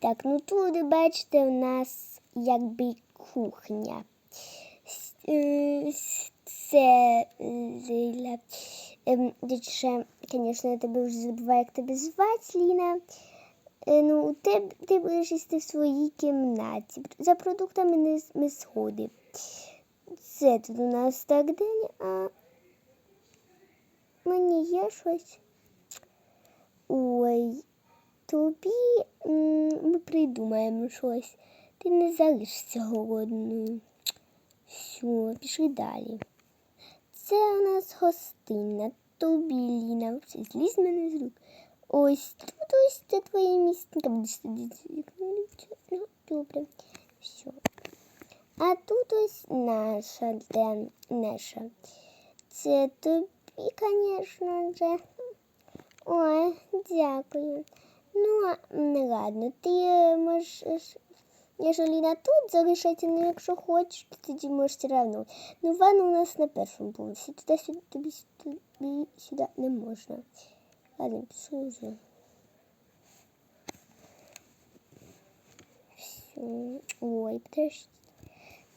Так, ну тут, бачите, у нас якби кухня. Е, Це е, Зиля. Ем, звісно, я тебе вже забуваю, як тебе звати, Ліна. Е, Ну, ти, ти будеш їсти в своїй кімнаті. За продуктами не ми сходи. Це тут у нас так день, а мені є щось. Ой, тобі ми придумаємо щось. Ти не залишишся голодною. Все, пішли далі. Це у нас гостинна. Тобі, Ліна, все злізь мене з рук. Ось тут ось це твоє місце. Будеш сидіти. Ну, добре. Все. А тут ось наша, де наша. Це тобі, звісно же. Ой, дякую. Ну, не ладно, ти е, можеш, якщо Ліна тут залишається, якщо хочеш, то тоді можеш все одно. Ну, ванна у нас на першому поверсі, туди сюди, тобі, тобі сюди не можна. Ладно, пішли вже. Все. Ой, подожди.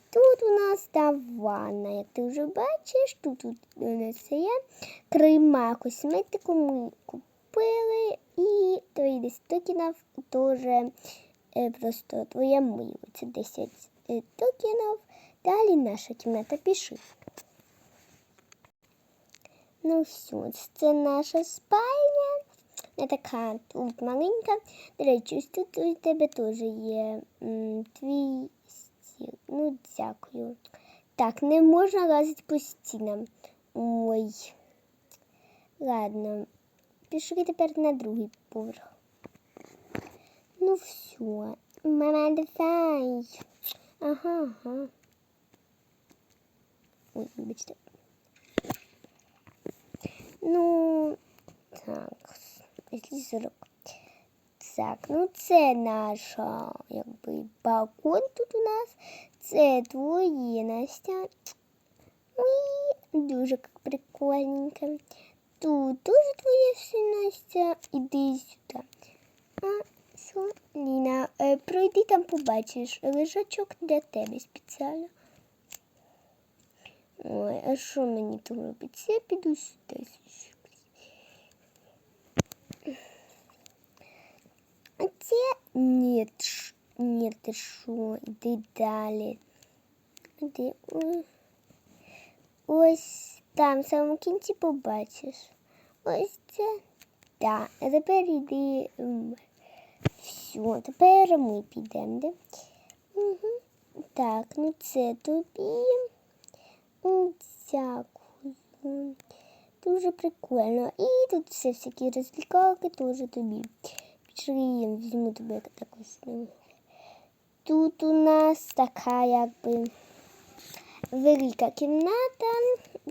Тут у нас та ванна, як ти вже бачиш, тут, тут у нас є крема косметику ми купили і твої 10 токенів теж е, просто твоє мило. Це 10 е, токенів. Далі наша кімната пішли. Ну все, це наша спальня. Не така тут маленька. До речі, тут у тебе теж є м, твій стіл. Ну, дякую. Так, не можна лазити по стінам. Ой. Ладно. Пішли тепер на другий поверх. Ну все. Мама, давай. Ага, ага. Ой, вибачте. Ну, так, зірок. Так, ну це наша, якби, балкон тут у нас. Це твоє, Настя. Ой, дуже як прикольненько. Тут теж твоє все, Настя. Іди сюди. А, що, Ліна, е, пройди там побачиш лежачок для тебе спеціально. Ой, а що мені тут робить? Я піду сюди. А це ш- ти що, іди далі. Іди. ой. Ось там в самому кінці побачиш. Ось це. Так, а тепер іди. м, Все, тепер ми підемо. Да? Угу. Так, ну це тобі. Дякую. Дуже прикольно. І тут все всякі розвлікалки теж тобі. Пішли, візьму тебе також. ну. Тут у нас така якби велика кімната,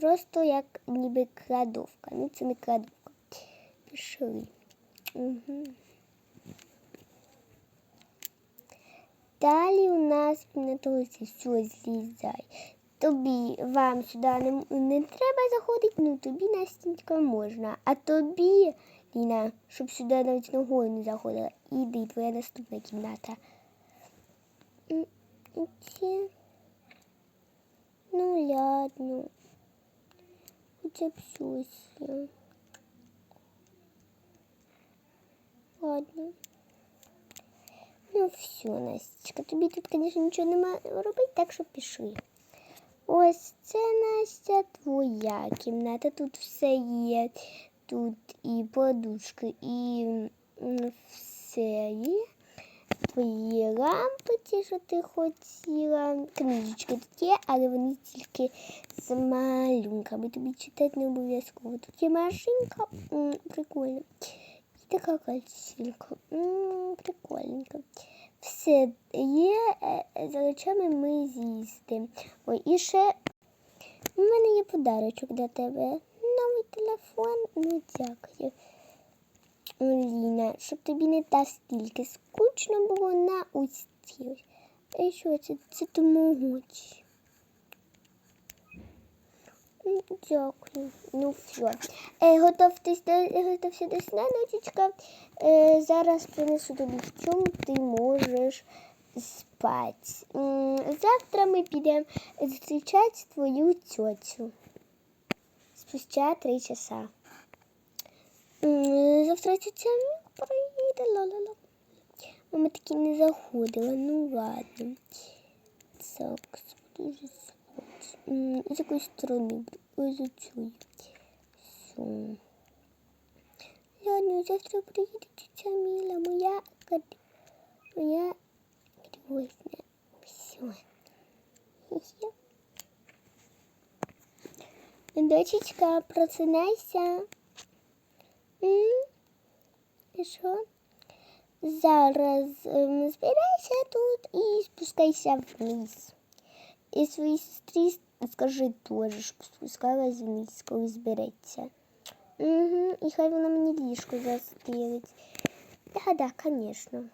просто як ніби кладовка. Ну, це не кладовка. Пішли. Угу. Далі у нас на толиці все злізай. Тобі вам сюди не, не треба заходити, ну тобі Настенька можна. А тобі, Ліна, щоб сюди навіть ногою не заходила. Іди, твоя наступна кімната. М, і Це... Ну, ладно. Хоча б щось. є. Ладно. Ну все, Настечка, тобі тут, звісно, нічого нема робити, так що пішли. Ось це Настя, твоя кімната. Тут все є. Тут і подушки, і м, все є. Твої лампи, що ти хотіла. Книжечки є, але вони тільки з малюнками. Тобі читати не обов'язково. Тут є машинка, прикольно. І така. М, Прикольненько. Все є е, е, за речами ми з'їсти. Ой, і ще у мене є подарочок для тебе. Новий телефон. Ну, дякую. Ліна, щоб тобі не настільки скучно було на усі. А що це? Це домогочі. М, Дякую. Ну все. Е, готовтесь до готовся до сна, дочечка. Е, зараз принесу тобі в чому ти можеш спати. Завтра ми підемо зустрічати твою тьотю. Спустя три часа. Завтра тетя Мік приїде. Ла-ла-ла. Мама таки не заходила. Ну ладно. Так, буду вже З якої сторони буду? Ось з цієї. Все. Ладно, завтра приїде тетя Міла, моя моя грозня. Все. Дочечка, просинайся. Що? Зараз ем, збирайся тут і спускайся вниз. І своїй сестрі скажи теж, щоб спускалась вниз, коли збереться. Угу. І хай вона мені ліжко застелить. Да, да, звісно.